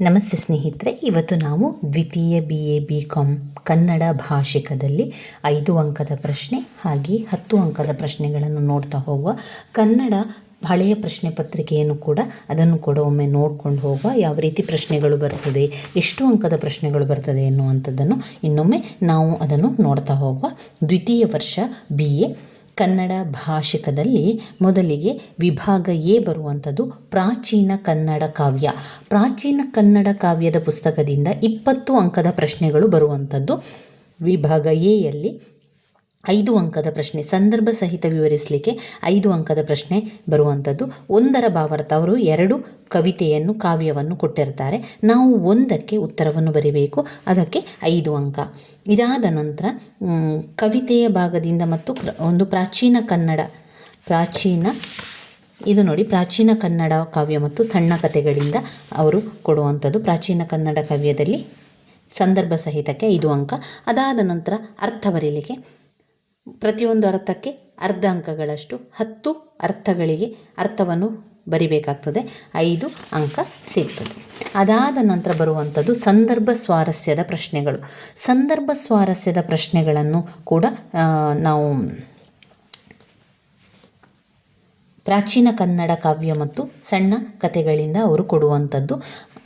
ನಮಸ್ತೆ ಸ್ನೇಹಿತರೆ, ಇವತ್ತು ನಾವು ದ್ವಿತೀಯ B A B Com Kannada ಭಾಷಿಕದಲ್ಲಿ ಐದು ಅಂಕದ ಪ್ರಶ್ನೆ ಹಾಗೆ ಹತ್ತು ಅಂಕದ ಪ್ರಶ್ನೆಗಳನ್ನು ನೋಡ್ತಾ ಹೋಗುವ ಕನ್ನಡ ಹಳೆಯ ಪ್ರಶ್ನೆ ಪತ್ರಿಕೆಯನ್ನು ಕೂಡ ಅದನ್ನು ಕೂಡ ಒಮ್ಮೆ ನೋಡ್ಕೊಂಡು ಹೋಗುವ ಯಾವ ರೀತಿ ಪ್ರಶ್ನೆಗಳು ಬರ್ತದೆ, ಎಷ್ಟು ಅಂಕದ ಪ್ರಶ್ನೆಗಳು ಬರ್ತದೆ ಎನ್ನುವಂಥದ್ದನ್ನು ಇನ್ನೊಮ್ಮೆ ನಾವು ಅದನ್ನು ನೋಡ್ತಾ ಹೋಗುವ ದ್ವಿತೀಯ ವರ್ಷ ಬಿ ಎ ಕನ್ನಡ ಭಾಷಿಕದಲ್ಲಿ ಮೊದಲಿಗೆ ವಿಭಾಗ ಎ ಬರುವಂಥದ್ದು ಪ್ರಾಚೀನ ಕನ್ನಡ ಕಾವ್ಯ. ಪ್ರಾಚೀನ ಕನ್ನಡ ಕಾವ್ಯದ ಪುಸ್ತಕದಿಂದ ಇಪ್ಪತ್ತು ಅಂಕದ ಪ್ರಶ್ನೆಗಳು ಬರುವಂಥದ್ದು. ವಿಭಾಗ ಎಯಲ್ಲಿ ಐದು ಅಂಕದ ಪ್ರಶ್ನೆ, ಸಂದರ್ಭ ಸಹಿತ ವಿವರಿಸಲಿಕ್ಕೆ ಐದು ಅಂಕದ ಪ್ರಶ್ನೆ ಬರುವಂಥದ್ದು ಒಂದರ ಭಾವಾರ್ಥ ಅವರು ಎರಡು ಕವಿತೆಯನ್ನು, ಕಾವ್ಯವನ್ನು ಕೊಟ್ಟಿರ್ತಾರೆ. ನಾವು ಒಂದಕ್ಕೆ ಉತ್ತರವನ್ನು ಬರೀಬೇಕು. ಅದಕ್ಕೆ ಐದು ಅಂಕ. ಇದಾದ ನಂತರ ಕವಿತೆಯ ಭಾಗದಿಂದ ಮತ್ತು ಒಂದು ಪ್ರಾಚೀನ ಕನ್ನಡ, ಪ್ರಾಚೀನ, ಇದು ನೋಡಿ, ಪ್ರಾಚೀನ ಕನ್ನಡ ಕಾವ್ಯ ಮತ್ತು ಸಣ್ಣ ಕಥೆಗಳಿಂದ ಅವರು ಕೊಡುವಂಥದ್ದು ಪ್ರಾಚೀನ ಕನ್ನಡ ಕಾವ್ಯದಲ್ಲಿ. ಸಂದರ್ಭ ಸಹಿತಕ್ಕೆ ಐದು ಅಂಕ. ಅದಾದ ನಂತರ ಅರ್ಥ ಬರೀಲಿಕ್ಕೆ ಪ್ರತಿಯೊಂದು ಅರ್ಥಕ್ಕೆ ಅರ್ಧ ಅಂಕಗಳಷ್ಟು ಹತ್ತು ಅರ್ಥಗಳಿಗೆ ಅರ್ಥವನ್ನು ಬರಿಬೇಕಾಗ್ತದೆ, ಐದು ಅಂಕ ಸಿಗ್ತದೆ ಅದಾದ ನಂತರ ಬರುವಂಥದ್ದು ಸಂದರ್ಭ ಸ್ವಾರಸ್ಯದ ಪ್ರಶ್ನೆಗಳು. ಸಂದರ್ಭ ಸ್ವಾರಸ್ಯದ ಪ್ರಶ್ನೆಗಳನ್ನು ಕೂಡ ನಾವು ಪ್ರಾಚೀನ ಕನ್ನಡ ಕಾವ್ಯ ಮತ್ತು ಸಣ್ಣ ಕಥೆಗಳಿಂದ ಅವರು ಕೊಡುವಂಥದ್ದು.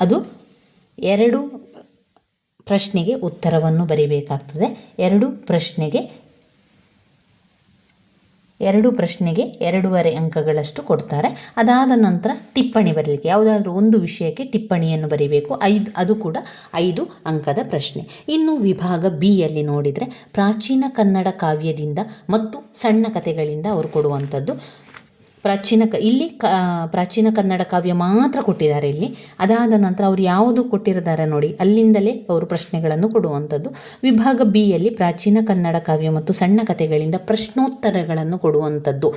ಅದು ಎರಡು ಪ್ರಶ್ನೆಗೆ ಉತ್ತರವನ್ನು ಬರಿಬೇಕಾಗ್ತದೆ. ಎರಡು ಪ್ರಶ್ನೆಗೆ ಎರಡು ಪ್ರಶ್ನೆಗೆ ಎರಡೂವರೆ ಅಂಕಗಳಷ್ಟು ಕೊಡ್ತಾರೆ. ಅದಾದ ನಂತರ ಟಿಪ್ಪಣಿ ಬರಲಿಕ್ಕೆ ಯಾವುದಾದ್ರೂ ಒಂದು ವಿಷಯಕ್ಕೆ ಟಿಪ್ಪಣಿಯನ್ನು ಬರೀಬೇಕು. ಐದು, ಅದು ಕೂಡ ಐದು ಅಂಕದ ಪ್ರಶ್ನೆ. ಇನ್ನು ವಿಭಾಗ ಬಿ ಯಲ್ಲಿ ನೋಡಿದರೆ ಪ್ರಾಚೀನ ಕನ್ನಡ ಕಾವ್ಯದಿಂದ ಮತ್ತು ಸಣ್ಣ ಕಥೆಗಳಿಂದ ಅವರು ಕೊಡುವಂಥದ್ದು. ಪ್ರಾಚೀನ ಕ ಇಲ್ಲಿ ಕ ಪ್ರಾಚೀನ ಕನ್ನಡ ಕಾವ್ಯ ಮಾತ್ರ ಕೊಟ್ಟಿದ್ದಾರೆ ಇಲ್ಲಿ. ಅದಾದ ನಂತರ ಅವರು ಯಾವುದು ಕೊಟ್ಟಿರ್ತಾರೆ ನೋಡಿ, ಅಲ್ಲಿಂದಲೇ ಅವರು ಪ್ರಶ್ನೆಗಳನ್ನು ಕೊಡುವಂಥದ್ದು. ವಿಭಾಗ ಬಿ ಯಲ್ಲಿ ಪ್ರಾಚೀನ ಕನ್ನಡ ಕಾವ್ಯ ಮತ್ತು ಸಣ್ಣ ಕಥೆಗಳಿಂದ ಪ್ರಶ್ನೋತ್ತರಗಳನ್ನು ಕೊಡುವಂಥದ್ದು.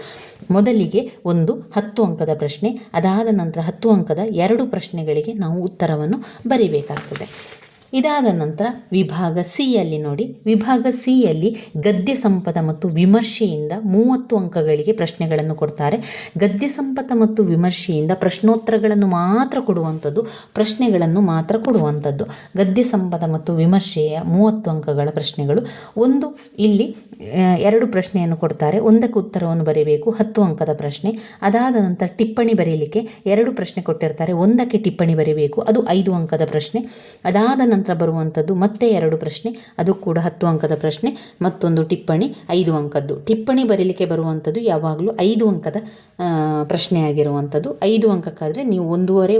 ಮೊದಲಿಗೆ ಒಂದು ಹತ್ತು ಅಂಕದ ಪ್ರಶ್ನೆ, ಅದಾದ ನಂತರ ಹತ್ತು ಅಂಕದ ಎರಡು ಪ್ರಶ್ನೆಗಳಿಗೆ ನಾವು ಉತ್ತರವನ್ನು ಬರೀಬೇಕಾಗ್ತದೆ. ಇದಾದ ನಂತರ ವಿಭಾಗ ಸಿಯಲ್ಲಿ ನೋಡಿ, ವಿಭಾಗ ಸಿಯಲ್ಲಿ ಗದ್ಯ ಸಂಪದ ಮತ್ತು ವಿಮರ್ಶೆಯಿಂದ ಮೂವತ್ತು ಅಂಕಗಳಿಗೆ ಪ್ರಶ್ನೆಗಳನ್ನು ಕೊಡ್ತಾರೆ. ಗದ್ಯ ಸಂಪದ ಮತ್ತು ವಿಮರ್ಶೆಯಿಂದ ಪ್ರಶ್ನೋತ್ತರಗಳನ್ನು ಮಾತ್ರ ಕೊಡುವಂಥದ್ದು, ಪ್ರಶ್ನೆಗಳನ್ನು ಮಾತ್ರ ಕೊಡುವಂಥದ್ದು. ಗದ್ಯ ಸಂಪದ ಮತ್ತು ವಿಮರ್ಶೆಯ ಮೂವತ್ತು ಅಂಕಗಳ ಪ್ರಶ್ನೆಗಳು. ಒಂದು, ಇಲ್ಲಿ ಎರಡು ಪ್ರಶ್ನೆಯನ್ನು ಕೊಡ್ತಾರೆ. ಒಂದಕ್ಕೆ ಉತ್ತರವನ್ನು ಬರೀಬೇಕು, ಹತ್ತು ಅಂಕದ ಪ್ರಶ್ನೆ. ಅದಾದ ನಂತರ ಟಿಪ್ಪಣಿ ಬರೀಲಿಕ್ಕೆ ಎರಡು ಪ್ರಶ್ನೆ ಕೊಟ್ಟಿರ್ತಾರೆ. ಒಂದಕ್ಕೆ ಟಿಪ್ಪಣಿ ಬರೀಬೇಕು, ಅದು ಐದು ಅಂಕದ ಪ್ರಶ್ನೆ. ಅದಾದ ನಂತರ ನಂತರ ಬರುವಂಥದ್ದು ಮತ್ತೆ ಎರಡು ಪ್ರಶ್ನೆ, ಅದು ಕೂಡ ಹತ್ತು ಅಂಕದ ಪ್ರಶ್ನೆ, ಮತ್ತೊಂದು ಟಿಪ್ಪಣಿ, ಐದು ಅಂಕದ್ದು. ಟಿಪ್ಪಣಿ ಬರೀಲಿಕ್ಕೆ ಬರುವಂಥದ್ದು ಯಾವಾಗಲೂ ಐದು ಅಂಕದ ಪ್ರಶ್ನೆ ಆಗಿರುವಂಥದ್ದು ಐದು ಅಂಕಕ್ಕಾದರೆ ನೀವು ಒಂದೂವರೆ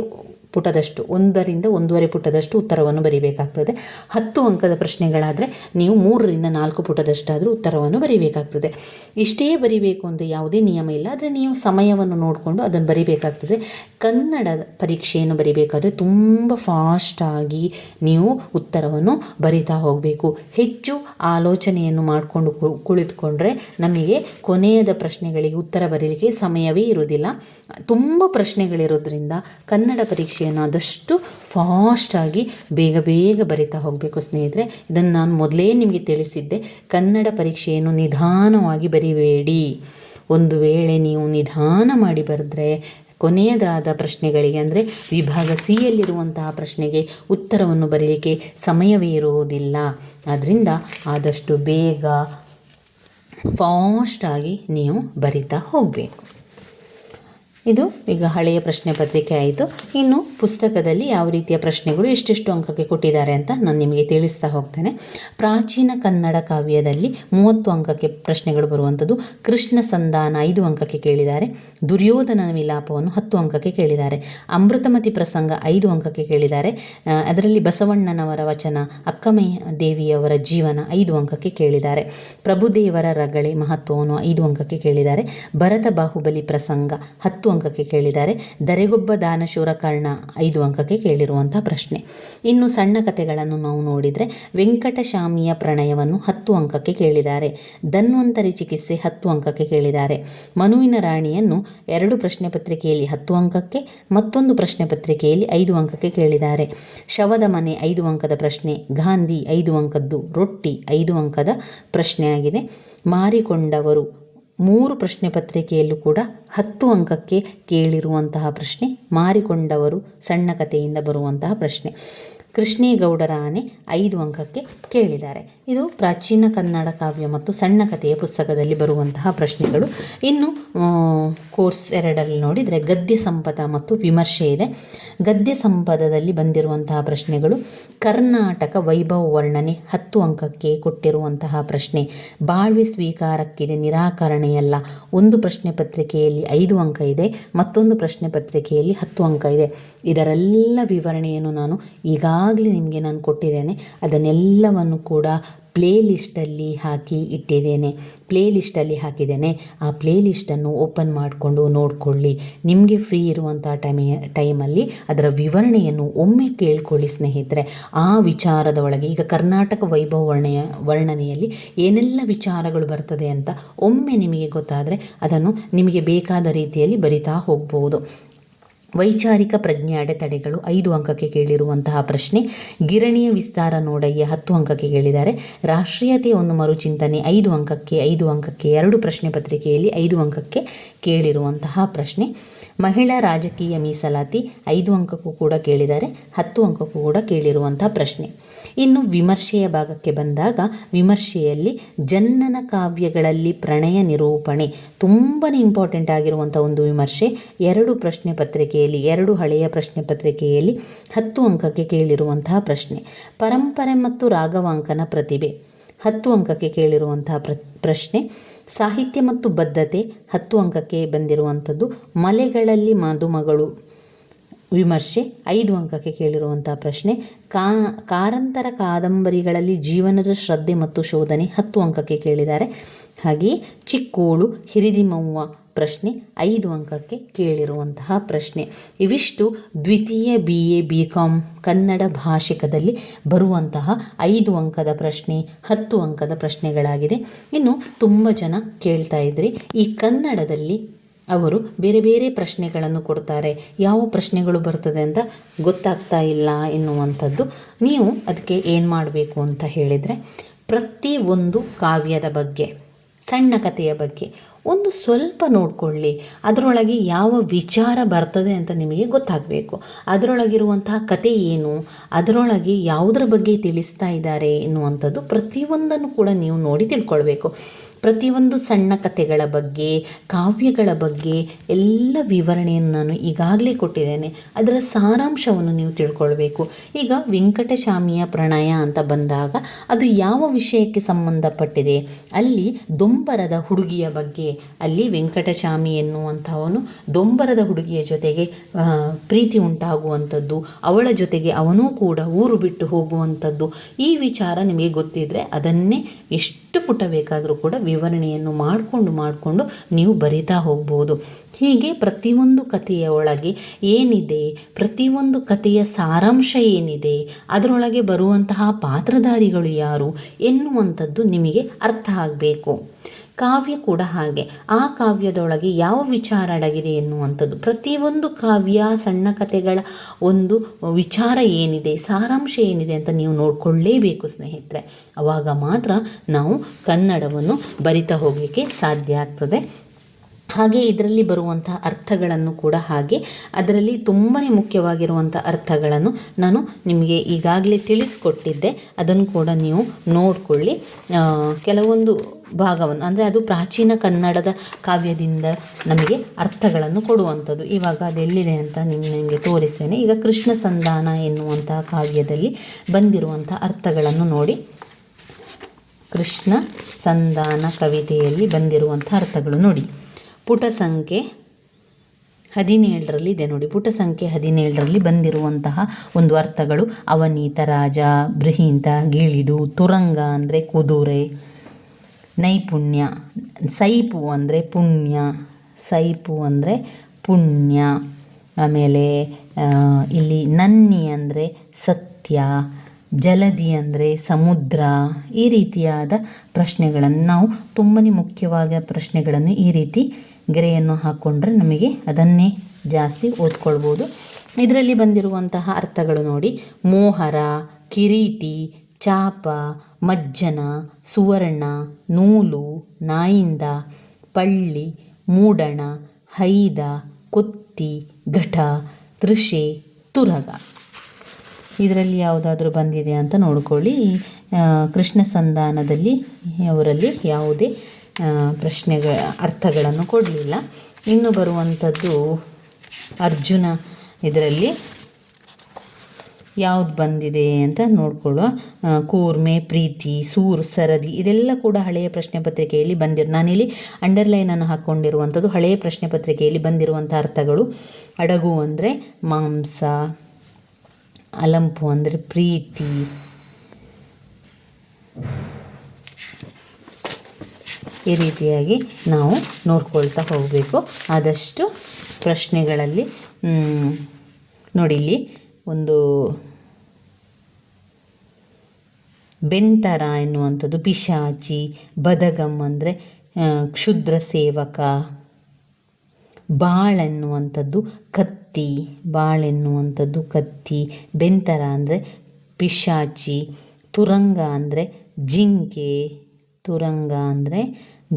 ಪುಟದಷ್ಟು, ಒಂದರಿಂದ ಒಂದೂವರೆ ಪುಟದಷ್ಟು ಉತ್ತರವನ್ನು ಬರೀಬೇಕಾಗ್ತದೆ. ಹತ್ತು ಅಂಕದ ಪ್ರಶ್ನೆಗಳಾದರೆ ನೀವು ಮೂರರಿಂದ ನಾಲ್ಕು ಪುಟದಷ್ಟಾದರೂ ಉತ್ತರವನ್ನು ಬರೀಬೇಕಾಗ್ತದೆ. ಇಷ್ಟೇ ಬರೀಬೇಕು ಅಂತ ಯಾವುದೇ ನಿಯಮ ಇಲ್ಲ. ಆದರೆ ನೀವು ಸಮಯವನ್ನು ನೋಡಿಕೊಂಡು ಅದನ್ನು ಬರೀಬೇಕಾಗ್ತದೆ. ಕನ್ನಡ ಪರೀಕ್ಷೆಯನ್ನು ಬರೀಬೇಕಾದ್ರೆ ತುಂಬ ಫಾಸ್ಟಾಗಿ ನೀವು ಉತ್ತರವನ್ನು ಬರಿತಾ ಹೋಗಬೇಕು. ಹೆಚ್ಚು ಆಲೋಚನೆಯನ್ನು ಮಾಡಿಕೊಂಡು ಕುಳಿತುಕೊಂಡ್ರೆ ನಮಗೆ ಕೊನೆಯದ ಪ್ರಶ್ನೆಗಳಿಗೆ ಉತ್ತರ ಬರೀಲಿಕ್ಕೆ ಸಮಯವೇ ಇರುವುದಿಲ್ಲ. ತುಂಬ ಪ್ರಶ್ನೆಗಳಿರೋದ್ರಿಂದ ಕನ್ನಡ ಪರೀಕ್ಷೆ ಪರೀಕ್ಷೆಯನ್ನು ಆದಷ್ಟು ಫಾಸ್ಟಾಗಿ ಬೇಗ ಬೇಗ ಬರಿತಾ ಹೋಗಬೇಕು ಸ್ನೇಹಿತರೆ. ಇದನ್ನು ನಾನು ಮೊದಲೇ ನಿಮಗೆ ತಿಳಿಸಿದ್ದೆ. ಕನ್ನಡ ಪರೀಕ್ಷೆಯನ್ನು ನಿಧಾನವಾಗಿ ಬರಿಬೇಡಿ. ಒಂದು ವೇಳೆ ನೀವು ನಿಧಾನ ಮಾಡಿ ಬರೆದ್ರೆ ಕೊನೆಯದಾದ ಪ್ರಶ್ನೆಗಳಿಗೆ ಅಂದರೆ ವಿಭಾಗ ಸಿಯಲ್ಲಿರುವಂತಹ ಪ್ರಶ್ನೆಗೆ ಉತ್ತರವನ್ನು ಬರೀಲಿಕ್ಕೆ ಸಮಯವೇ ಇರುವುದಿಲ್ಲ. ಆದ್ದರಿಂದ ಆದಷ್ಟು ಬೇಗ ಫಾಸ್ಟಾಗಿ ನೀವು ಬರಿತಾ ಹೋಗಬೇಕು. ಇದು ಈಗ ಹಳೆಯ ಪ್ರಶ್ನೆ ಪತ್ರಿಕೆ ಆಯಿತು. ಇನ್ನು ಪುಸ್ತಕದಲ್ಲಿ ಯಾವ ರೀತಿಯ ಪ್ರಶ್ನೆಗಳು ಎಷ್ಟೆಷ್ಟು ಅಂಕಕ್ಕೆ ಕೊಟ್ಟಿದ್ದಾರೆ ಅಂತ ನಾನು ನಿಮಗೆ ತಿಳಿಸ್ತಾ ಹೋಗ್ತೇನೆ. ಪ್ರಾಚೀನ ಕನ್ನಡ ಕಾವ್ಯದಲ್ಲಿ ಮೂವತ್ತು ಅಂಕಕ್ಕೆ ಪ್ರಶ್ನೆಗಳು ಬರುವಂಥದ್ದು ಕೃಷ್ಣ ಸಂಧಾನ ಐದು ಅಂಕಕ್ಕೆ ಕೇಳಿದ್ದಾರೆ. ದುರ್ಯೋಧನನ ವಿಲಾಪವನ್ನು ಹತ್ತು ಅಂಕಕ್ಕೆ ಕೇಳಿದ್ದಾರೆ. ಅಮೃತಮತಿ ಪ್ರಸಂಗ ಐದು ಅಂಕಕ್ಕೆ ಕೇಳಿದ್ದಾರೆ. ಅದರಲ್ಲಿ ಬಸವಣ್ಣನವರ ವಚನ ಅಕ್ಕಮಯ್ಯ ದೇವಿಯವರ ಜೀವನ ಐದು ಅಂಕಕ್ಕೆ ಕೇಳಿದ್ದಾರೆ. ಪ್ರಭುದೇವರ ರಗಳೆ ಮಹತ್ವವನ್ನು ಐದು ಅಂಕಕ್ಕೆ ಕೇಳಿದ್ದಾರೆ. ಭರತ ಬಾಹುಬಲಿ ಪ್ರಸಂಗ ಹತ್ತು ಅಂಕಕ್ಕೆ ಕೇಳಿದ್ದಾರೆ. ದರೆಗೊಬ್ಬ ದಾನಶೂರ ಕರ್ಣ ಐದು ಅಂಕಕ್ಕೆ ಕೇಳಿರುವಂಥ ಪ್ರಶ್ನೆ. ಇನ್ನು ಸಣ್ಣ ಕಥೆಗಳನ್ನು ನಾವು ನೋಡಿದರೆ ವೆಂಕಟಶಾಮಿಯ ಪ್ರಣಯವನ್ನು ಹತ್ತು ಅಂಕಕ್ಕೆ ಕೇಳಿದ್ದಾರೆ. ಧನ್ವಂತರಿ ಚಿಕಿತ್ಸೆ ಹತ್ತು ಅಂಕಕ್ಕೆ ಕೇಳಿದ್ದಾರೆ. ಮನುವಿನ ರಾಣಿಯನ್ನು ಎರಡು ಪ್ರಶ್ನೆ ಪತ್ರಿಕೆಯಲ್ಲಿ ಹತ್ತು ಅಂಕಕ್ಕೆ, ಮತ್ತೊಂದು ಪ್ರಶ್ನೆ ಪತ್ರಿಕೆಯಲ್ಲಿ ಐದು ಅಂಕಕ್ಕೆ ಕೇಳಿದ್ದಾರೆ. ಶವದ ಮನೆ ಐದು ಅಂಕದ ಪ್ರಶ್ನೆ, ಗಾಂಧಿ ಐದು ಅಂಕದ್ದು ರೊಟ್ಟಿ ಐದು ಅಂಕದ ಪ್ರಶ್ನೆಯಾಗಿದೆ. ಮಾರಿಕೊಂಡವರು ಮೂರು ಪ್ರಶ್ನೆ ಪತ್ರಿಕೆಯಲ್ಲೂ ಕೂಡ ಹತ್ತು ಅಂಕಕ್ಕೆ ಕೇಳಿರುವಂತಹ ಪ್ರಶ್ನೆ ಮಾರಿಕೊಂಡವರು ಸಣ್ಣ ಕಥೆಯಿಂದ ಬರುವಂತಹ ಪ್ರಶ್ನೆ. ಕೃಷ್ಣೇಗೌಡರ ಆನೆ ಐದು ಅಂಕಕ್ಕೆ ಕೇಳಿದ್ದಾರೆ. ಇದು ಪ್ರಾಚೀನ ಕನ್ನಡ ಕಾವ್ಯ ಮತ್ತು ಸಣ್ಣ ಕಥೆಯ ಪುಸ್ತಕದಲ್ಲಿ ಬರುವಂತಹ ಪ್ರಶ್ನೆಗಳು. ಇನ್ನು ಕೋರ್ಸ್ ಎರಡರಲ್ಲಿ ನೋಡಿದರೆ ಗದ್ಯ ಸಂಪದ ಮತ್ತು ವಿಮರ್ಶೆ ಇದೆ. ಗದ್ಯ ಸಂಪದದಲ್ಲಿ ಬಂದಿರುವಂತಹ ಪ್ರಶ್ನೆಗಳು, ಕರ್ನಾಟಕ ವೈಭವ ವರ್ಣನೆ ಹತ್ತು ಅಂಕಕ್ಕೆ ಕೊಟ್ಟಿರುವಂತಹ ಪ್ರಶ್ನೆ, ಬಾಳ್ವೆ ಸ್ವೀಕಾರಕ್ಕಿದೆ ನಿರಾಕರಣೆಯಲ್ಲ, ಒಂದು ಪ್ರಶ್ನೆ ಪತ್ರಿಕೆಯಲ್ಲಿ ಐದು ಅಂಕ ಇದೆ, ಮತ್ತೊಂದು ಪ್ರಶ್ನೆ ಪತ್ರಿಕೆಯಲ್ಲಿ ಹತ್ತು ಅಂಕ ಇದೆ. ಇದರೆಲ್ಲ ವಿವರಣೆಯನ್ನು ನಾನು ಈಗಾಗಲೇ ನಿಮಗೆ ನಾನು ಕೊಟ್ಟಿದ್ದೇನೆ. ಅದನ್ನೆಲ್ಲವನ್ನು ಕೂಡ ಪ್ಲೇ ಲಿಸ್ಟಲ್ಲಿ ಹಾಕಿ ಇಟ್ಟಿದ್ದೇನೆ. ಪ್ಲೇ ಲಿಸ್ಟಲ್ಲಿ ಹಾಕಿದ್ದೇನೆ. ಆ ಪ್ಲೇ ಲಿಸ್ಟನ್ನು ಓಪನ್ ಮಾಡಿಕೊಂಡು ನೋಡಿಕೊಳ್ಳಿ. ನಿಮಗೆ ಫ್ರೀ ಇರುವಂಥ ಟೈಮಿ, ಟೈಮಲ್ಲಿ ಅದರ ವಿವರಣೆಯನ್ನು ಒಮ್ಮೆ ಕೇಳ್ಕೊಳ್ಳಿ ಸ್ನೇಹಿತರೆ. ಆ ವಿಚಾರದ ಒಳಗೆ ಈಗ ಕರ್ನಾಟಕ ವೈಭವ ವರ್ಣೆಯ, ವರ್ಣನೆಯಲ್ಲಿ ಏನೆಲ್ಲ ವಿಚಾರಗಳು ಬರ್ತದೆ ಅಂತ ಒಮ್ಮೆ ನಿಮಗೆ ಗೊತ್ತಾದರೆ ಅದನ್ನು ನಿಮಗೆ ಬೇಕಾದ ರೀತಿಯಲ್ಲಿ ಬರಿತಾ ಹೋಗ್ಬೋದು. ವೈಚಾರಿಕ ಪ್ರಜ್ಞೆ ಅಡೆತಡೆಗಳು ಐದು ಅಂಕಕ್ಕೆ ಕೇಳಿರುವಂತಹ ಪ್ರಶ್ನೆ. ಗಿರಣಿಯ ವಿಸ್ತಾರ ನೋಡಯ್ಯ ಹತ್ತು ಅಂಕಕ್ಕೆ ಕೇಳಿದ್ದಾರೆ. ರಾಷ್ಟ್ರೀಯತೆ ಒಂದು ಮರುಚಿಂತನೆ ಐದು ಅಂಕಕ್ಕೆ ಐದು ಅಂಕಕ್ಕೆ ಎರಡು ಪ್ರಶ್ನೆ ಪತ್ರಿಕೆಯಲ್ಲಿ ಐದು ಅಂಕಕ್ಕೆ ಕೇಳಿರುವಂತಹ ಪ್ರಶ್ನೆ. ಮಹಿಳಾ ರಾಜಕೀಯ ಮೀಸಲಾತಿ ಐದು ಅಂಕಕ್ಕೂ ಕೂಡ ಕೇಳಿದ್ದಾರೆ, ಹತ್ತು ಅಂಕಕ್ಕೂ ಕೂಡ ಕೇಳಿರುವಂತಹ ಪ್ರಶ್ನೆ. ಇನ್ನು ವಿಮರ್ಶೆಯ ಭಾಗಕ್ಕೆ ಬಂದಾಗ ವಿಮರ್ಶೆಯಲ್ಲಿ ಜನ್ನನ ಕಾವ್ಯಗಳಲ್ಲಿ ಪ್ರಣಯ ನಿರೂಪಣೆ ತುಂಬಾ ಇಂಪಾರ್ಟೆಂಟ್ ಆಗಿರುವಂಥ ಒಂದು ವಿಮರ್ಶೆ. ಎರಡು ಪ್ರಶ್ನೆ ಪತ್ರಿಕೆಯಲ್ಲಿ, ಎರಡು ಹಳೆಯ ಪ್ರಶ್ನೆ ಪತ್ರಿಕೆಯಲ್ಲಿ ಹತ್ತು ಅಂಕಕ್ಕೆ ಕೇಳಿರುವಂತಹ ಪ್ರಶ್ನೆ. ಪರಂಪರೆ ಮತ್ತು ರಾಗವಾಂಕನ ಪ್ರತಿಭೆ. ಹತ್ತು ಅಂಕಕ್ಕೆ ಕೇಳಿರುವಂತಹ ಪ್ರ, ಪ್ರಶ್ನೆ. ಸಾಹಿತ್ಯ ಮತ್ತು ಬದ್ಧತೆ ಹತ್ತು ಅಂಕಕ್ಕೆ ಬಂದಿರುವಂಥದ್ದು ಮಲೆಗಳಲ್ಲಿ ಮದುಮಗಳು. ವಿಮರ್ಶೆ ಐದು ಅಂಕಕ್ಕೆ ಕೇಳಿರುವಂಥ ಪ್ರಶ್ನೆ. ಕಾ, ಕಾರಂತರ ಕಾದಂಬರಿಗಳಲ್ಲಿ ಜೀವನದ ಶ್ರದ್ಧೆ ಮತ್ತು ಶೋಧನೆ ಹತ್ತು ಅಂಕಕ್ಕೆ ಕೇಳಿದ್ದಾರೆ. ಹಾಗೆಯೇ ಚಿಕ್ಕೋಳು ಹಿರಿದಿಮವ್ವ ಪ್ರಶ್ನೆ ಐದು ಅಂಕಕ್ಕೆ ಕೇಳಿರುವಂತಹ ಪ್ರಶ್ನೆ. ಇವಿಷ್ಟು ದ್ವಿತೀಯ B A B Com Kannada ಭಾಷಿಕದಲ್ಲಿ ಬರುವಂತಹ ಐದು ಅಂಕದ ಪ್ರಶ್ನೆ, ಹತ್ತು ಅಂಕದ ಪ್ರಶ್ನೆಗಳಾಗಿದೆ. ಇನ್ನು ತುಂಬ ಜನ ಕೇಳ್ತಾ ಇದ್ರಿ ಈ ಕನ್ನಡದಲ್ಲಿ ಅವರು ಬೇರೆ ಬೇರೆ ಪ್ರಶ್ನೆಗಳನ್ನು ಕೊಡ್ತಾರೆ. ಯಾವ ಪ್ರಶ್ನೆಗಳು ಬರ್ತದೆ ಅಂತ ಗೊತ್ತಾಗ್ತಾ ಇಲ್ಲ ಎನ್ನುವಂಥದ್ದು. ನೀವು ಅದಕ್ಕೆ ಏನು ಮಾಡಬೇಕು ಅಂತ ಹೇಳಿದರೆ, ಪ್ರತಿ ಒಂದು ಕಾವ್ಯದ ಬಗ್ಗೆ, ಸಣ್ಣ ಕಥೆಯ ಬಗ್ಗೆ ಒಂದು ಸ್ವಲ್ಪ ನೋಡಿಕೊಳ್ಳಿ. ಅದರೊಳಗೆ ಯಾವ ವಿಚಾರ ಬರ್ತದೆ ಅಂತ ನಿಮಗೆ ಗೊತ್ತಾಗಬೇಕು. ಅದರೊಳಗಿರುವಂತಹ ಕತೆ ಏನು, ಅದರೊಳಗೆ ಯಾವುದರ ಬಗ್ಗೆ ತಿಳಿಸ್ತಾ ಇದ್ದಾರೆ ಎನ್ನುವಂಥದ್ದು ಪ್ರತಿಯೊಂದನ್ನು ಕೂಡ ನೀವು ನೋಡಿ ತಿಳ್ಕೊಳ್ಬೇಕು. ಪ್ರತಿಯೊಂದು ಸಣ್ಣ ಕಥೆಗಳ ಬಗ್ಗೆ, ಕಾವ್ಯಗಳ ಬಗ್ಗೆ ಎಲ್ಲ ವಿವರಣೆಯನ್ನು ನಾನು ಈಗಾಗಲೇ ಕೊಟ್ಟಿದ್ದೇನೆ. ಅದರ ಸಾರಾಂಶವನ್ನು ನೀವು ತಿಳ್ಕೊಳ್ಬೇಕು. ಈಗ ವೆಂಕಟಶಾಮಿಯ ಪ್ರಣಯ ಅಂತ ಬಂದಾಗ ಅದು ಯಾವ ವಿಷಯಕ್ಕೆ ಸಂಬಂಧಪಟ್ಟಿದೆ? ಅಲ್ಲಿ ದೊಂಬರದ ಹುಡುಗಿಯ ಬಗ್ಗೆ, ಅಲ್ಲಿ ವೆಂಕಟಶಾಮಿ ಎನ್ನುವಂಥವನು ದೊಂಬರದ ಹುಡುಗಿಯ ಜೊತೆಗೆ ಪ್ರೀತಿ ಉಂಟಾಗುವಂಥದ್ದು, ಅವಳ ಜೊತೆಗೆ ಅವನೂ ಕೂಡ ಊರು ಬಿಟ್ಟು ಹೋಗುವಂಥದ್ದು ಈ ವಿಚಾರ ನಿಮಗೆ ಗೊತ್ತಿದ್ದರೆ ಅದನ್ನೇ ಎಷ್ಟು ಪುಟ ಬೇಕಾದರೂ ಕೂಡ ವಿವರಣೆಯನ್ನು ಮಾಡಿಕೊಂಡು ಮಾಡಿಕೊಂಡು ನೀವು ಬರಿತಾ ಹೋಗ್ಬೋದು. ಹೀಗೆ ಪ್ರತಿಯೊಂದು ಕಥೆಯ ಒಳಗೆ ಏನಿದೆ, ಪ್ರತಿಯೊಂದು ಕಥೆಯ ಸಾರಾಂಶ ಏನಿದೆ, ಅದರೊಳಗೆ ಬರುವಂತಹ ಪಾತ್ರಧಾರಿಗಳು ಯಾರು ಎನ್ನುವಂಥದ್ದು ನಿಮಗೆ ಅರ್ಥ ಆಗಬೇಕು. ಕಾವ್ಯ ಕೂಡ ಹಾಗೆ. ಆ ಕಾವ್ಯದೊಳಗೆ ಯಾವ ವಿಚಾರ ಅಡಗಿದೆ ಎನ್ನುವಂಥದ್ದು. ಪ್ರತಿಯೊಂದು ಕಾವ್ಯ, ಸಣ್ಣ ಕಥೆಗಳ ಒಂದು ವಿಚಾರ ಏನಿದೆ, ಸಾರಾಂಶ ಏನಿದೆ ಅಂತ ನೀವು ನೋಡಿಕೊಳ್ಳೇಬೇಕು ಸ್ನೇಹಿತರೆ. ಆವಾಗ ಮಾತ್ರ ನಾವು ಕನ್ನಡವನ್ನು ಬರಿತಾ ಹೋಗಲಿಕ್ಕೆ ಸಾಧ್ಯ ಆಗ್ತದೆ. ಹಾಗೆ ಇದರಲ್ಲಿ ಬರುವಂಥ ಅರ್ಥಗಳನ್ನು ಕೂಡ ಹಾಗೆ ಅದರಲ್ಲಿ ತುಂಬಾ ಮುಖ್ಯವಾಗಿರುವಂಥ ಅರ್ಥಗಳನ್ನು ನಾನು ನಿಮಗೆ ಈಗಾಗಲೇ ತಿಳಿಸ್ಕೊಟ್ಟಿದ್ದೆ. ಅದನ್ನು ಕೂಡ ನೀವು ನೋಡಿಕೊಳ್ಳಿ. ಕೆಲವೊಂದು ಭಾಗವನ್ನು, ಅಂದರೆ ಅದು ಪ್ರಾಚೀನ ಕನ್ನಡದ ಕಾವ್ಯದಿಂದ ನಮಗೆ ಅರ್ಥಗಳನ್ನು ಕೊಡುವಂಥದ್ದು. ಇವಾಗ ಅದೆಲ್ಲಿದೆ ಅಂತ ನಿಮ್ಮ ನಿಮಗೆ ತೋರಿಸ್ತೇನೆ. ಈಗ ಕೃಷ್ಣ ಸಂಧಾನ ಎನ್ನುವಂತಹ ಕಾವ್ಯದಲ್ಲಿ ಬಂದಿರುವಂಥ ಅರ್ಥಗಳನ್ನು ನೋಡಿ. ಕೃಷ್ಣ ಸಂಧಾನ ಕವಿತೆಯಲ್ಲಿ ಬಂದಿರುವಂಥ ಅರ್ಥಗಳು ನೋಡಿ. ಪುಟ ಸಂಖ್ಯೆ ಹದಿನೇಳರಲ್ಲಿ ಇದೆ ನೋಡಿ. ಪುಟ ಸಂಖ್ಯೆ ಹದಿನೇಳರಲ್ಲಿ ಬಂದಿರುವಂತಹ ಒಂದು ಅರ್ಥಗಳು ಅವನೀತ ರಾಜ, ಬೃಹೀಂತ, ಗಿಳಿಡು, ತುರಂಗ ಅಂದರೆ ಕುದುರೆ, ನೈಪುಣ್ಯ, ಸೈಪು ಅಂದರೆ ಪುಣ್ಯ, ಸೈಪು ಅಂದರೆ ಪುಣ್ಯ, ಆಮೇಲೆ ಇಲ್ಲಿ ನನ್ನಿ ಅಂದರೆ ಸತ್ಯ, ಜಲದಿ ಅಂದರೆ ಸಮುದ್ರ, ಈ ರೀತಿಯಾದ ಪ್ರಶ್ನೆಗಳನ್ನು ನಾವು ತುಂಬಾ ಮುಖ್ಯವಾದ ಪ್ರಶ್ನೆಗಳನ್ನು ಈ ರೀತಿ ಗೆರೆಯನ್ನು ಹಾಕ್ಕೊಂಡ್ರೆ ನಮಗೆ ಅದನ್ನೇ ಜಾಸ್ತಿ ಓದ್ಕೊಳ್ಬೋದು. ಇದರಲ್ಲಿ ಬಂದಿರುವಂತಹ ಅರ್ಥಗಳು ನೋಡಿ. ಮೋಹರ, ಕಿರೀಟಿ, ಚಾಪ, ಮಜ್ಜನ, ಸುವರ್ಣ, ನೂಲು, ನಾಯಿಂದ, ಪಳ್ಳಿ, ಮೂಡಣ, ಹೈದ, ಕೊತ್ತಿ, ಘಟ, ತೃಷೆ, ತುರಗ. ಇದರಲ್ಲಿ ಯಾವುದಾದ್ರೂ ಬಂದಿದೆ ಅಂತ ನೋಡ್ಕೊಳ್ಳಿ. ಕೃಷ್ಣ ಸಂಧಾನದಲ್ಲಿ ಅವರಲ್ಲಿ ಯಾವುದೇ ಪ್ರಶ್ನೆಗಳ ಅರ್ಥಗಳನ್ನು ಕೊಡಲಿಲ್ಲ. ಇನ್ನು ಬರುವಂಥದ್ದು ಅರ್ಜುನ ಇದರಲ್ಲಿ ಯಾವ್ದು ಬಂದಿದೆ ಅಂತ ನೋಡ್ಕೊಳ್ಳುವ. ಕೂರ್ಮೆ, ಪ್ರೀತಿ, ಸೂರ್, ಸರದಿ ಇದೆಲ್ಲ ಕೂಡ ಹಳೆಯ ಪ್ರಶ್ನೆ ಪತ್ರಿಕೆಯಲ್ಲಿ ಬಂದಿರು, ನಾನಿಲ್ಲಿ ಅಂಡರ್ಲೈನನ್ನು ಹಾಕ್ಕೊಂಡಿರುವಂಥದ್ದು ಹಳೆಯ ಪ್ರಶ್ನೆ ಪತ್ರಿಕೆಯಲ್ಲಿ ಬಂದಿರುವಂಥ ಅರ್ಥಗಳು. ಅಡಗು ಅಂದರೆ ಮಾಂಸ, ಅಲಂಪು ಅಂದರೆ ಪ್ರೀತಿ. ಈ ರೀತಿಯಾಗಿ ನಾವು ನೋಡ್ಕೊಳ್ತಾ ಹೋಗಬೇಕು. ಆದಷ್ಟು ಪ್ರಶ್ನೆಗಳಲ್ಲಿ ನೋಡಿಲಿ ಒಂದು ಬೆಂತರ ಎನ್ನುವಂಥದ್ದು, ಪಿಶಾಚಿ ಬದಗಮ್ ಅಂದರೆ ಕ್ಷುದ್ರ ಸೇವಕ ಬಾಳೆನ್ನುವಂಥದ್ದು ಕತ್ತಿ ಬಾಳೆನ್ನುವಂಥದ್ದು ಕತ್ತಿ, ಬೆಂತರ ಅಂದರೆ ಪಿಶಾಚಿ, ತುರಂಗ ಅಂದರೆ ಜಿಂಕೆ ತುರಂಗ ಅಂದರೆ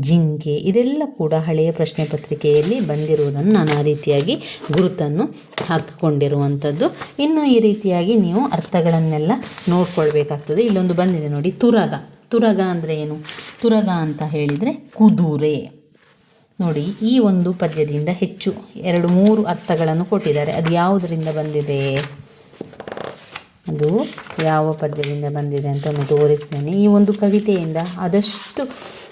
ಜಿಂಕೆ ಇದೆಲ್ಲ ಕೂಡ ಹಳೆಯ ಪ್ರಶ್ನೆ ಪತ್ರಿಕೆಯಲ್ಲಿ ಬಂದಿರುವುದನ್ನು ನಾನು ಆ ರೀತಿಯಾಗಿ ಗುರುತನ್ನು ಹಾಕಿಕೊಂಡಿರುವಂಥದ್ದು. ಇನ್ನು ಈ ರೀತಿಯಾಗಿ ನೀವು ಅರ್ಥಗಳನ್ನೆಲ್ಲ ನೋಡ್ಕೊಳ್ಬೇಕಾಗ್ತದೆ. ಇಲ್ಲೊಂದು ಬಂದಿದೆ ನೋಡಿ, ತುರಗ. ತುರಗ ಅಂದರೆ ಏನು? ತುರಗ ಅಂತ ಹೇಳಿದರೆ ಕುದುರೆ. ನೋಡಿ, ಈ ಒಂದು ಪದ್ಯದಿಂದ ಹೆಚ್ಚು ಎರಡು ಮೂರು ಅರ್ಥಗಳನ್ನು ಕೊಟ್ಟಿದ್ದಾರೆ. ಅದು ಯಾವುದರಿಂದ ಬಂದಿದೆ? ಅದು ಯಾವ ಪದ್ಯದಿಂದ ಬಂದಿದೆ ಅಂತ ಒಂದು ತೋರಿಸ್ತೇನೆ. ಈ ಒಂದು ಕವಿತೆಯಿಂದ ಆದಷ್ಟು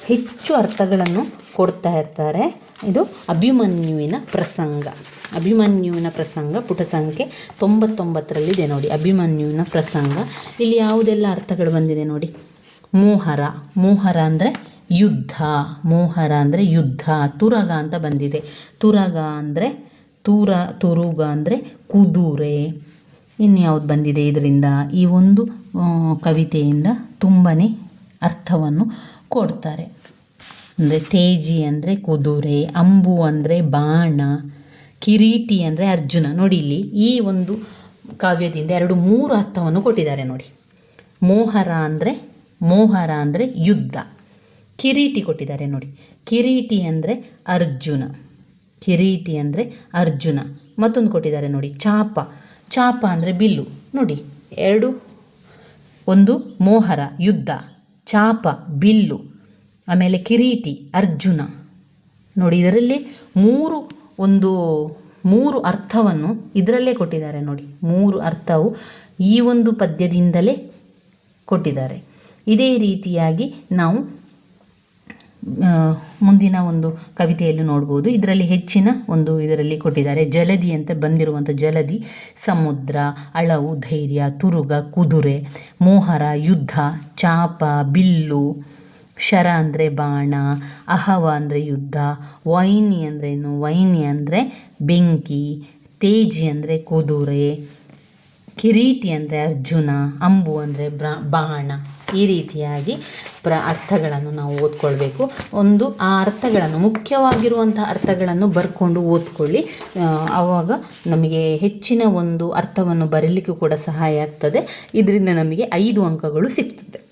ಹೆಚ್ಚು ಅರ್ಥಗಳನ್ನು ಕೊಡ್ತಾ ಇರ್ತಾರೆ. ಇದು ಅಭಿಮನ್ಯುವಿನ ಪ್ರಸಂಗ. ಅಭಿಮನ್ಯುವಿನ ಪ್ರಸಂಗ ಪುಟ ಸಂಖ್ಯೆ ತೊಂಬತ್ತೊಂಬತ್ತರಲ್ಲಿದೆ ನೋಡಿ. ಅಭಿಮನ್ಯುವಿನ ಪ್ರಸಂಗ. ಇಲ್ಲಿ ಯಾವುದೆಲ್ಲ ಅರ್ಥಗಳು ಬಂದಿದೆ ನೋಡಿ. ಮೋಹರ. ಮೋಹರ ಅಂದರೆ ಯುದ್ಧ. ಮೋಹರ ಅಂದರೆ ಯುದ್ಧ. ತುರಗ ಅಂತ ಬಂದಿದೆ. ತುರಗ ಅಂದರೆ ತೂರ, ತುರುಗ ಅಂದರೆ ಕುದುರೆ. ಇನ್ಯಾವುದು ಬಂದಿದೆ ಇದರಿಂದ ಈ ಒಂದು ಕವಿತೆಯಿಂದ ತುಂಬನೇ ಅರ್ಥವನ್ನು ಕೊಡ್ತಾರೆ. ಅಂದರೆ ತೇಜಿ ಅಂದರೆ ಕುದುರೆ, ಅಂಬು ಅಂದರೆ ಬಾಣ, ಕಿರೀಟಿ ಅಂದರೆ ಅರ್ಜುನ. ನೋಡಿ ಇಲ್ಲಿ ಈ ಒಂದು ಕಾವ್ಯದಿಂದ ಎರಡು ಮೂರು ಅರ್ಥವನ್ನು ಕೊಟ್ಟಿದ್ದಾರೆ ನೋಡಿ. ಮೋಹರ ಅಂದರೆ ಮೋಹರ ಅಂದರೆ ಯುದ್ಧ. ಕಿರೀಟಿ ಕೊಟ್ಟಿದ್ದಾರೆ ನೋಡಿ. ಕಿರೀಟಿ ಅಂದರೆ ಅರ್ಜುನ. ಕಿರೀಟಿ ಅಂದರೆ ಅರ್ಜುನ. ಮತ್ತೊಂದು ಕೊಟ್ಟಿದ್ದಾರೆ ನೋಡಿ, ಚಾಪ. ಚಾಪ ಅಂದರೆ ಬಿಲ್ಲು. ನೋಡಿ, ಎರಡು, ಒಂದು, ಮೋಹರ, ಯುದ್ಧ, ಚಾಪ, ಬಿಲ್ಲು, ಆಮೇಲೆ ಕಿರೀಟಿ, ಅರ್ಜುನ. ನೋಡಿ, ಇದರಲ್ಲಿ ಮೂರು, ಒಂದು, ಮೂರು ಅರ್ಥವನ್ನು ಇದರಲ್ಲೇ ಕೊಟ್ಟಿದ್ದಾರೆ. ನೋಡಿ, ಮೂರು ಅರ್ಥವು ಈ ಒಂದು ಪದ್ಯದಿಂದಲೇ ಕೊಟ್ಟಿದ್ದಾರೆ. ಇದೇ ರೀತಿಯಾಗಿ ನಾವು ಮುಂದಿನ ಒಂದು ಕವಿತೆಯಲ್ಲಿ ನೋಡ್ಬೋದು. ಇದರಲ್ಲಿ ಹೆಚ್ಚಿನ ಒಂದು ಇದರಲ್ಲಿ ಕೊಟ್ಟಿದ್ದಾರೆ. ಜಲದಿ ಅಂತ ಬಂದಿರುವಂಥ ಜಲದಿ, ಸಮುದ್ರ, ಅಳವು, ಧೈರ್ಯ, ತುರುಗ, ಕುದುರೆ, ಮೋಹರ, ಯುದ್ಧ, ಚಾಪ, ಬಿಲ್ಲು, ಶರ ಅಂದರೆ ಬಾಣ, ಅಹವ ಅಂದರೆ ಯುದ್ಧ, ವೈನಿ ಅಂದರೆ ಏನು ವೈನಿ ಅಂದರೆ ಬೆಂಕಿ, ತೇಜಿ ಅಂದರೆ ಕುದುರೆ, ಕಿರೀಟಿ ಅಂದರೆ ಅರ್ಜುನ, ಅಂಬು ಅಂದರೆ ಬ್ರ, ಬಾಣ. ಈ ರೀತಿಯಾಗಿ ಪ್ರ ಅರ್ಥಗಳನ್ನು ನಾವು ಓದ್ಕೊಳ್ಬೇಕು. ಒಂದು, ಆ ಅರ್ಥಗಳನ್ನು, ಮುಖ್ಯವಾಗಿರುವಂಥ ಅರ್ಥಗಳನ್ನು ಬರ್ಕೊಂಡು ಓದ್ಕೊಳ್ಳಿ. ಆವಾಗ ನಮಗೆ ಹೆಚ್ಚಿನ ಒಂದು ಅರ್ಥವನ್ನು ಬರೀಲಿಕ್ಕೂ ಕೂಡ ಸಹಾಯ ಆಗ್ತದೆ. ಇದರಿಂದ ನಮಗೆ ಐದು ಅಂಕಗಳು ಸಿಗ್ತದೆ.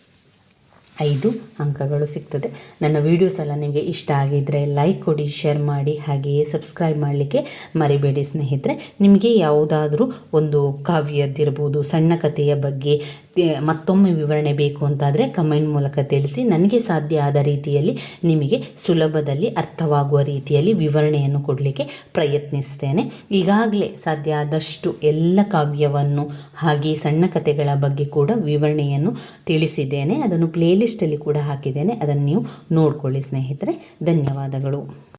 ಐದು ಅಂಕಗಳು ಸಿಗ್ತದೆ. ನನ್ನ ವೀಡಿಯೋಸ್ ಎಲ್ಲ ನಿಮಗೆ ಇಷ್ಟ ಆಗಿದ್ದರೆ ಲೈಕ್ ಕೊಡಿ ಶೇರ್ ಮಾಡಿ, ಹಾಗೆಯೇ ಸಬ್ಸ್ಕ್ರೈಬ್ ಮಾಡಲಿಕ್ಕೆ ಮರಿಬೇಡಿ ಸ್ನೇಹಿತರೆ. ನಿಮಗೆ ಯಾವುದಾದ್ರೂ ಒಂದು ಕಾವ್ಯದ್ದಿರ್ಬೋದು, ಸಣ್ಣ ಕಥೆಯ ಬಗ್ಗೆ ಮತ್ತೊಮ್ಮೆ ವಿವರಣೆ ಬೇಕು ಅಂತಾದರೆ ಕಮೆಂಟ್ ಮೂಲಕ ತಿಳಿಸಿ. ನನಗೆ ಸಾಧ್ಯ ಆದ ರೀತಿಯಲ್ಲಿ ನಿಮಗೆ ಸುಲಭದಲ್ಲಿ ಅರ್ಥವಾಗುವ ರೀತಿಯಲ್ಲಿ ವಿವರಣೆಯನ್ನು ಕೊಡಲಿಕ್ಕೆ ಪ್ರಯತ್ನಿಸ್ತೇನೆ. ಈಗಾಗಲೇ ಸಾಧ್ಯ ಆದಷ್ಟು ಎಲ್ಲ ಕಾವ್ಯವನ್ನು ಹಾಗೆ ಸಣ್ಣ ಕಥೆಗಳ ಬಗ್ಗೆ ಕೂಡ ವಿವರಣೆಯನ್ನು ತಿಳಿಸಿದ್ದೇನೆ. ಅದನ್ನು ಪ್ಲೇಲಿಸ್ಟಲ್ಲಿ ಕೂಡ ಹಾಕಿದ್ದೇನೆ. ಅದನ್ನು ನೀವು ನೋಡ್ಕೊಳ್ಳಿ ಸ್ನೇಹಿತರೆ. ಧನ್ಯವಾದಗಳು.